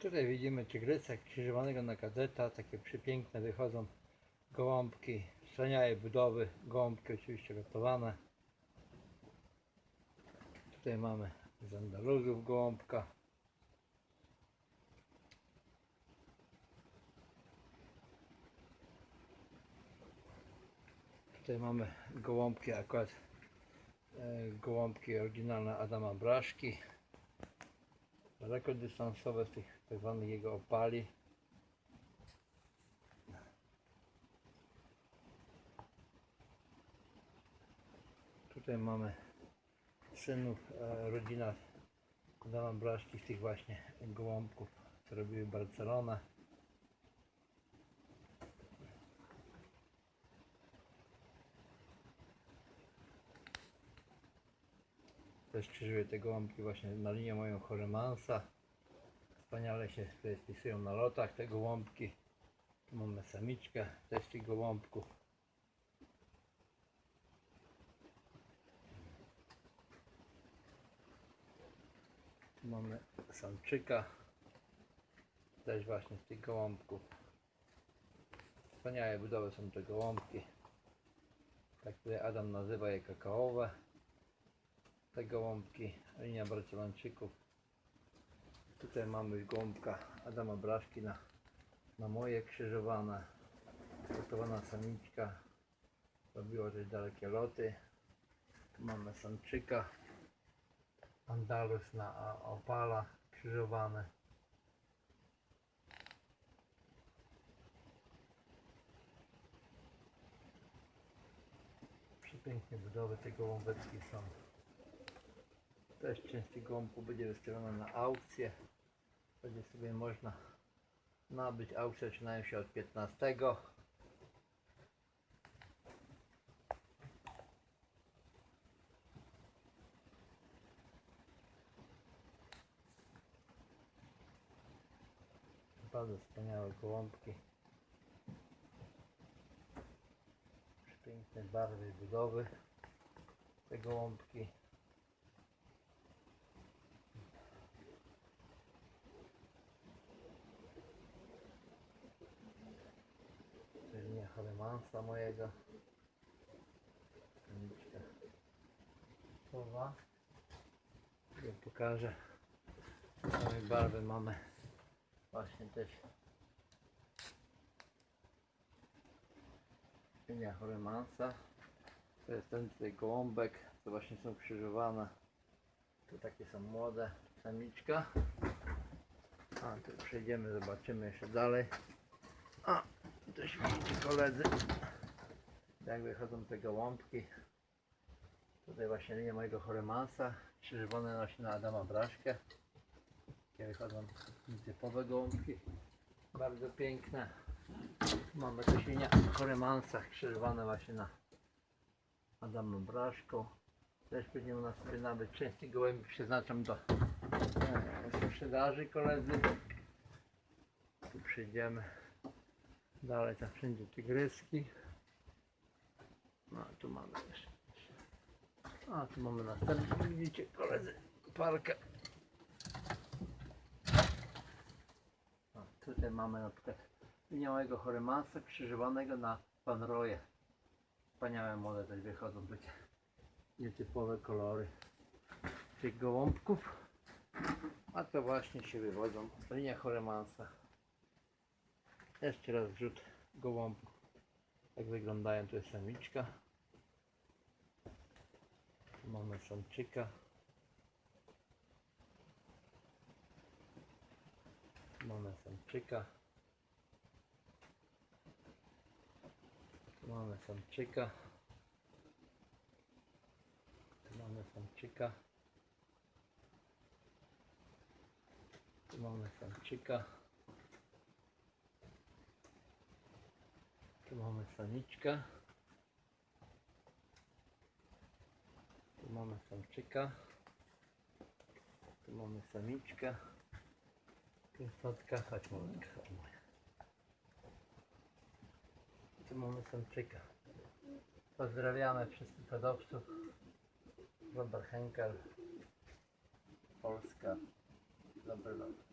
Tutaj widzimy tygrysa krzyżowanego na kadeta, takie przepiękne wychodzą gołąbki, wspaniałej budowy, gołąbki oczywiście gotowane. Tutaj mamy z Andaluzów gołąbka. Tutaj mamy gołąbki akurat e, gołąbki oryginalne Adama Braszki dystansowe z tych tak zwanych jego opali. Tutaj mamy synów, e, rodzina Adama Braszki z tych właśnie gołąbków, co robiły Barcelonę. Też krzyżuję te gołąbki właśnie na linię moją Choremansa. Wspaniale się tutaj spisują na lotach te gołąbki. Tu mamy samiczkę też tych gołąbków. Tu mamy samczyka. Też właśnie z tych gołąbków. Wspaniałe budowy są te gołąbki. Tak tutaj Adam nazywa je kakaowe te gołąbki, linia Barcelończyków. Tutaj mamy gołąbka Adama Braszki na, na moje krzyżowane. Gotowana samiczka. Robiło też dalekie loty. Tu mamy samczyka. Andalus na opala krzyżowane. Przepiękne budowy te gołąbeczki są. Też część tych będzie wystawiona na aukcję. Będzie sobie można nabyć. Aukcje zaczynają się od 15. Bardzo wspaniałe gołąbki. Piękne barwy budowy. Te gołąbki. To Halemansa mojego. Samiczka. Słowa. Ja pokażę. Same barwy mamy. Właśnie też. Linia Halemansa. To jest ten tutaj gołąbek. To właśnie są krzyżowane. Tu takie są młode. Samiczka. A tu przejdziemy, zobaczymy jeszcze dalej. A, też widzicie koledzy, jak wychodzą te gołąbki. Tutaj właśnie linia mojego choremansa, krzyżowane nosi na Adama Braszkę. Takie wychodzą typowe gołąbki, bardzo piękne. Mamy też linia choremansa, krzyżowane właśnie na Adama Braszką. Też będziemy na sobie nabyć. Część tych gołębi przeznaczam do e, sprzedaży koledzy. Tu przyjdziemy. Dalej tam wszędzie tygryski. No tu mamy jeszcze. A tu mamy następny, widzicie koledzy, parkę. A, tutaj mamy na przykład liniowego choremansa krzyżowanego na panroje. Wspaniałe młode też wychodzą być nietypowe kolory tych gołąbków. A to właśnie się wywodzą linia choremansa. Jeszcze raz wrzut gołąbków. Jak wyglądają, to jest samiczka. Tu mamy samczyka. Tu mamy samczyka. Tu mamy samczyka. Tu mamy samczyka. Tu mamy samczyka. Tu mamy samiczkę. Tu mamy samczyka. Tu mamy samiczkę. Tu jest chodź matka. Tu mamy samczyka. Pozdrawiamy wszystkich hodowców. Robert Henkel. Polska. Dobry lot.